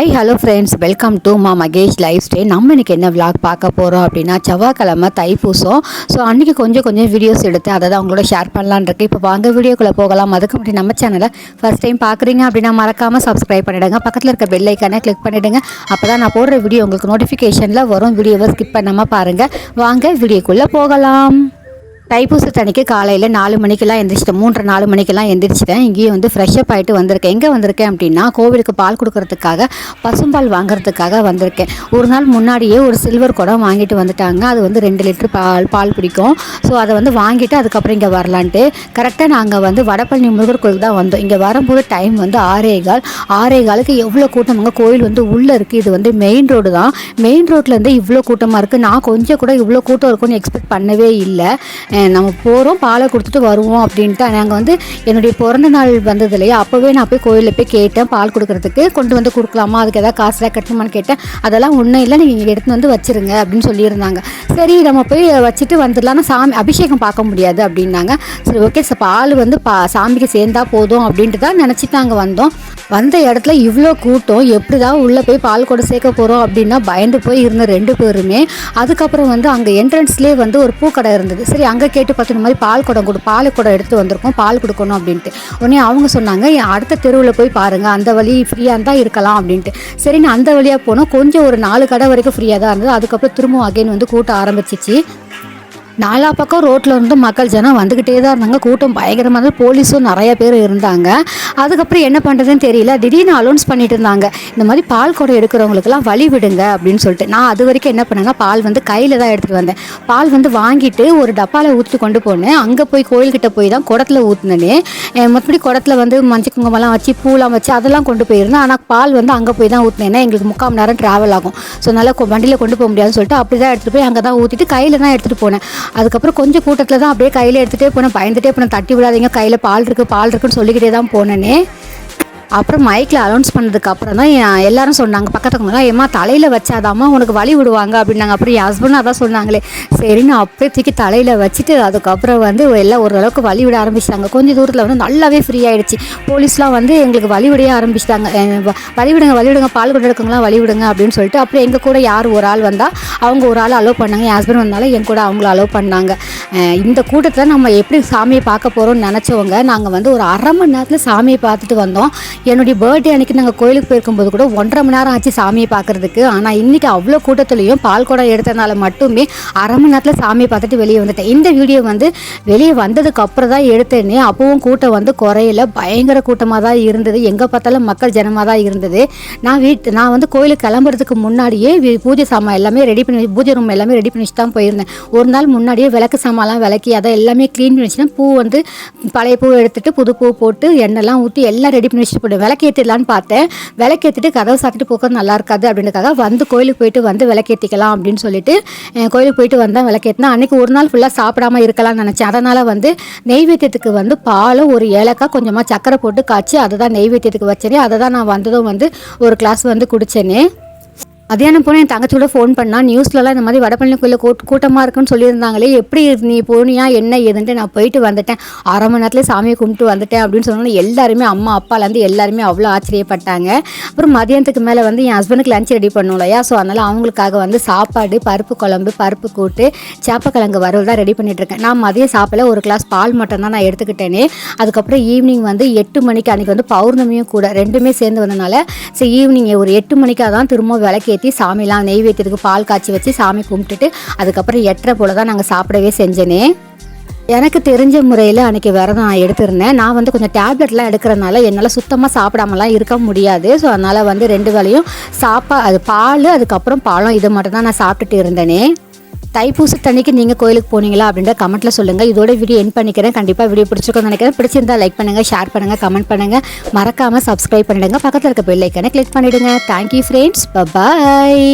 Hi hello friends welcome to மா Mahesh life stay நம்ம இன்னைக்கு என்ன விளாக் பார்க்க போகிறோம் அப்படின்னா செவ்வாய்க்கிழமை தைப்பூசம். ஸோ அன்றைக்கி கொஞ்சம் கொஞ்சம் வீடியோஸ் எடுத்து அதை தான் உங்களோட ஷேர் பண்ணலான் இருக்கு. இப்போ வாங்க வீடியோக்குள்ளே போகலாம். அதுக்கு முன்னாடி நம்ம சேனலை ஃபஸ்ட் டைம் பார்க்குறீங்க அப்படின்னா மறக்காமல் சப்ஸ்கிரைப் பண்ணிவிடுங்க பக்கத்தில் இருக்க பெல் ஐக்கானை கிளிக் பண்ணிவிடுங்க அப்போ தான் நான் போடுற வீடியோ உங்களுக்கு நோட்டிஃபிகேஷனில் வரும். வீடியோவை ஸ்கிப் பண்ணாமல் பாருங்கள் வாங்க வீடியோக்குள்ளே போகலாம். தைப்பூசத்தன்னைக்கு காலையில் நாலு மணிக்கெல்லாம் எந்திரிச்சிட்டேன். மூன்றரை நாலு மணிக்கெல்லாம் எந்திரிச்சிட்டேன். இங்கேயும் வந்து ஃப்ரெஷ்ஷப் ஆகிட்டு வந்திருக்கேன். எங்கே வந்திருக்கேன் அப்படின்னா கோவிலுக்கு பால் கொடுக்கறதுக்காக பசும்பால் வாங்குறதுக்காக வந்திருக்கேன். ஒரு நாள் முன்னாடியே ஒரு சில்வர் குடம் வாங்கிட்டு வந்துட்டாங்க. அது வந்து ரெண்டு லிட்டர் பால் பால் பிடிக்கும். ஸோ அதை வந்து வாங்கிட்டு அதுக்கப்புறம் இங்கே வரலான்ட்டு கரெக்டாக நாங்கள் வந்து வடபழனி முருகர் கோயிலுக்கு தான் வந்தோம். இங்கே வரும்போது டைம் வந்து ஆறே கால். ஆறே காலுக்கு எவ்வளோ கூட்டமாக கோயில் வந்து உள்ளே இருக்குது இது வந்து மெயின் ரோடு தான். மெயின் ரோட்லேருந்து இவ்வளோ கூட்டமாக இருக்குது நான் கொஞ்சம் கூட இவ்வளோ கூட்டம் இருக்கும்னு எக்ஸ்பெக்ட் பண்ணவே இல்லை. நம்ம போகிறோம் பாலை கொடுத்துட்டு வருவோம் அப்படின்ட்டு. நாங்கள் வந்து என்னுடைய பிறந்த நாள் வந்தது இல்லையா? அப்போவே நான் போய் கோயிலில் போய் கேட்டேன் பால் கொடுக்கறதுக்கு. கொண்டு வந்து கொடுக்கலாமா? அதுக்கு ஏதாவது காசுலாம் கட்டணுமான்னு கேட்டேன். அதெல்லாம் ஒன்றும் இல்லை நீங்கள் எடுத்து வந்து வச்சிருங்க அப்படின்னு சொல்லியிருந்தாங்க. சரி நம்ம போய் வச்சுட்டு வந்துடலாம் சாமி அபிஷேகம் பார்க்க முடியாது அப்படின்னாங்க. சரி ஓகே சார் பால் வந்து பா சாமிக்கு சேர்ந்தா போதும் அப்படின்ட்டு தான் நினச்சிட்டு நாங்கள் வந்தோம். வந்த இடத்துல இவ்வளோ கூட்டம் எப்படி தான் உள்ளே போய் பால் கூட சேர்க்க போகிறோம் அப்படின்னா பயந்து போய் இருந்த ரெண்டு பேருமே அதுக்கப்புறம் வந்து அங்கே என்ட்ரன்ஸ்லேயே வந்து ஒரு பூக்கடை இருந்தது. சரி அங்கே கேட்டு பார்த்து இந்த மாதிரி பால் குடம் கொடு பால் குடம் எடுத்து வந்திருக்கோம் பால் கொடுக்கணும் அப்படின்ட்டு. உடனே அவங்க சொன்னாங்க "என் அடுத்த தெருவில் போய் பாருங்கள் அந்த வழி ஃப்ரீயாக இருந்தால் இருக்கலாம் அப்படின்ட்டு. சரி நான் அந்த வழியாக போனோம். கொஞ்சம் ஒரு நாலு கடை வரைக்கும் ஃப்ரீயாக தான் இருந்தது. அதுக்கப்புறம் திரும்பவும் அகைன் வந்து கூட்டம் ஆரம்பிச்சிச்சு. நாலா பக்கம் ரோட்டில் இருந்து மக்கள் ஜனம் வந்துக்கிட்டே தான் இருந்தாங்க. கூட்டம் பயங்கரமாக இருந்தது. போலீஸும் நிறைய பேர் இருந்தாங்க. அதுக்கப்புறம் என்ன பண்ணுறதுன்னு தெரியல. திடீர்னு அலௌன்ஸ் பண்ணிட்டு இருந்தாங்க. இந்த மாதிரி பால் குடம் எடுக்கிறவங்களுக்குலாம் வழி விடுங்க அப்படின்னு சொல்லிட்டு. நான் அது வரைக்கும் என்ன பண்ணேன்னா பால் வந்து கையில் தான் எடுத்துகிட்டு வந்தேன். பால் வந்து வாங்கிட்டு ஒரு டப்பாவில் ஊற்றி கொண்டு போனேன். அங்கே போய் கோயில்கிட்ட போய் தான் குடத்துல ஊற்றினேனே மற்றபடி குடத்துல வந்து மஞ்சள் குங்குமம்லாம் வச்சு பூலாம் வச்சு அதெல்லாம் கொண்டு போயிருந்தேன். ஆனால் பால் வந்து அங்கே போய் தான் ஊற்றினேன் ஏன்னா எங்களுக்கு முக்கால் மணி நேரம் ட்ராவல் ஆகும். ஸோ அதனால் கொ- வண்டியில் கொண்டு போக முடியாதுன்னு சொல்லிட்டு அப்படி தான் எடுத்துகிட்டு போய் அங்கே தான் ஊற்றிட்டு கையில் தான் எடுத்துகிட்டு போனேன். அதுக்கப்புறம் கொஞ்சம் கூட்டத்தில் தான் அப்படியே கையில் எடுத்துகிட்டே போனேன். பயந்துட்டே போனேன். தட்டி விடாதீங்க. கையில் பால் இருக்குது பால் இருக்குன்னு சொல்லிக்கிட்டே தான் போனேனே. அப்புறம் மைக்கில் அனௌன்ஸ் பண்ணதுக்கு அப்புறம் தான் எல்லாரும் சொன்னாங்க. பக்கத்துக்கு ஏமா தலையில் வச்சாதாம்மா உனக்கு வழி விடுவாங்க? அப்படின்னாங்க. அப்புறம் என் ஹஸ்பண்ட் அதான் சொன்னாங்களே சரின்னு அப்படியே தூக்கி தலையில் வச்சுட்டு அதுக்கப்புறம் வந்து எல்லாம் ஓரளவுக்கு வழி விட ஆரம்பிச்சிட்டாங்க. கொஞ்சம் தூரத்தில் வந்து நல்லாவே ஃப்ரீ ஆகிடுச்சு போலீஸ்லாம் வந்து எங்களுக்கு வழி விடைய ஆரம்பிச்சிட்டாங்க. வழி விடுங்க வழி விடுங்க பால் கொண்டு எடுக்கங்களாம் வழி விடுங்க அப்படின்னு சொல்லிட்டு அப்புறம் எங்கள் கூட யார் ஒரு ஆள் வந்தால் அவங்க ஒரு ஆள் அலோவ் பண்ணாங்க. என் ஹஸ்பண்ட் வந்தாலும் என் கூட அவங்கள அலோவ் பண்ணாங்க. இந்த கூட்டத்தில் நம்ம எப்படி சாமியை பார்க்க போகிறோம்னு நினச்சவங்க நாங்கள் வந்து ஒரு அரை மணி நேரத்தில் சாமியை பார்த்துட்டு வந்தோம். என்னுடைய பர்த்டே அன்னைக்கு நாங்கள் கோயிலுக்கு போயிருக்கும்போது கூட ஒன்றரை மணி நேரம் ஆச்சு சாமியை பார்க்குறதுக்கு. ஆனால் இன்றைக்கி அவ்வளோ கூட்டத்துலேயும் பால் குடம் எடுத்ததுனால மட்டுமே அரை மணி நேரத்தில் சாமியை பார்த்துட்டு வெளியே வந்துட்டேன். இந்த வீடியோ வந்து வெளியே வந்ததுக்கு அப்புறம் தான் எடுத்தேனே அப்பவும் கூட்டம் வந்து குறையில. பயங்கர கூட்டமாக தான் இருந்தது. எங்கே பார்த்தாலும் மக்கள் ஜனமாக தான் இருந்தது. நான் வீட்டு நான் வந்து கோயிலுக்கு கிளம்புறதுக்கு முன்னாடியே பூஜை சாமான் எல்லாமே ரெடி பண்ணி பூஜை ரூம் எல்லாமே ரெடி பண்ணி வச்சு தான் போயிருந்தேன். ஒரு நாள் முன்னாடியே விளக்கு சாமான்லாம் விளக்கி அதை எல்லாமே க்ளீன் பண்ணிச்சுன்னா பூ வந்து பழைய பூ எடுத்துட்டு புது பூ போட்டு எண்ணெய்லாம் ஊற்றி எல்லாம் ரெடி பண்ணி வச்சுட்டு போட்டேன் விளக்கேற்றிடலான்னு பார்த்தேன். விளக்கேற்றிட்டு கதவை சாத்திட்டு போக்கிறது நல்லா இருக்காது அப்படின்றக்காக வந்து கோயிலுக்கு போயிட்டு வந்து விளக்கேற்றிக்கலாம் அப்படின்னு சொல்லிட்டு கோயிலுக்கு போயிட்டு வந்தேன் விளக்கேற்றினா அன்றைக்கி ஒரு நாள் ஃபுல்லாக சாப்பிடாம இருக்கலாம்னு நினச்சேன். அதனால் வந்து நெய்வேத்தியத்துக்கு வந்து பாலும் ஒரு ஏலக்காய் கொஞ்சமாக சக்கரை போட்டு காய்ச்சி அதை தான் நெய்வேத்தியத்துக்கு வச்சேனே அதை தான் நான் வந்ததும் வந்து ஒரு கிளாஸ் வந்து குடித்தேனே மதியானம் போனால் என் தங்கச்சியோட ஃபோன் பண்ணால் நியூஸ்லலாம் இந்த மாதிரி வடபழனி கோயிலில் கூட் கூட்டமாக இருக்குன்னு சொல்லியிருந்தாங்களே எப்படி நீ போனியா என்ன ஏதுன்ட்டு நான் போயிட்டு வந்துட்டேன். அரை மணி நேரத்தில் சாமியை கும்பிட்டு வந்துட்டேன் அப்படின்னு சொன்னோன்னே எல்லாருமே அம்மா அப்பாலேருந்து எல்லாருமே அவ்வளோ ஆச்சரியப்பட்டாங்க. அப்புறம் மதியானத்துக்கு மேலே வந்து என் ஹஸ்பண்டுக்கு லஞ்ச் ரெடி பண்ணும் இல்லையா? ஸோ அதனால் அவங்களுக்காக வந்து சாப்பாடு பருப்பு குழம்பு பருப்பு கூட்டு சேப்பக்கிழங்கு வறுவல் தான் ரெடி பண்ணிட்டுருக்கேன் நான் மதியம் சாப்பிட ஒரு கிளாஸ் பால் மட்டும் தான் நான் எடுத்துக்கிட்டேனே. அதுக்கப்புறம் ஈவினிங் வந்து எட்டு மணிக்கு அன்றைக்கி வந்து பௌர்ணமியும் கூட ரெண்டுமே சேர்ந்து வந்தனால சரி ஈவினிங் ஒரு எட்டு மணிக்காக தான் திரும்ப விளக்கேற்றி சாமிலாம் நெய்வேத்தியத்துக்கு பால் காய்ச்சி வச்சு சாமி கும்பிட்டுட்டு அதுக்கப்புறம் எட்டரை போல தான் நாங்கள் சாப்பிடவே செஞ்சேனே. எனக்கு தெரிஞ்ச முறையில் அன்றைக்கி விரதம் நான் எடுத்திருந்தேன். நான் வந்து கொஞ்சம் டேப்லெட்லாம் எடுக்கிறனால என்னால் சுத்தமாக சாப்பிடாமலாம் இருக்க முடியாது. ஸோ அதனால் வந்து ரெண்டு வேளையும் சாப்பா அது பால் அதுக்கப்புறம் பழம் இது மட்டும் தான் நான் சாப்பிட்டுட்டு இருந்தேனே. தைப்பூச தண்ணிக்கு நீங்கள் கோயிலுக்கு போனீங்களா அப்படின்ற கமெண்ட்டில் சொல்லுங்கள் இதோட வீடியோ என் பண்ணிக்கிறேன். கண்டிப்பாக வீடியோ பிடிச்சிருக்கோன்னு நினைக்கிறேன். பிடிச்சிருந்தா லைக் பண்ணுங்கள் ஷேர் பண்ணுங்கள் கமெண்ட் பண்ணுங்கள் மறக்காமல் சப்ஸ்கிரைப் பண்ணிடுங்க. பக்கத்தில் இருக்க பெல் ஐக்கனை கிளிக் பண்ணிவிடுங்க தேங்க்யூ ஃப்ரெண்ட்ஸ் பபாய்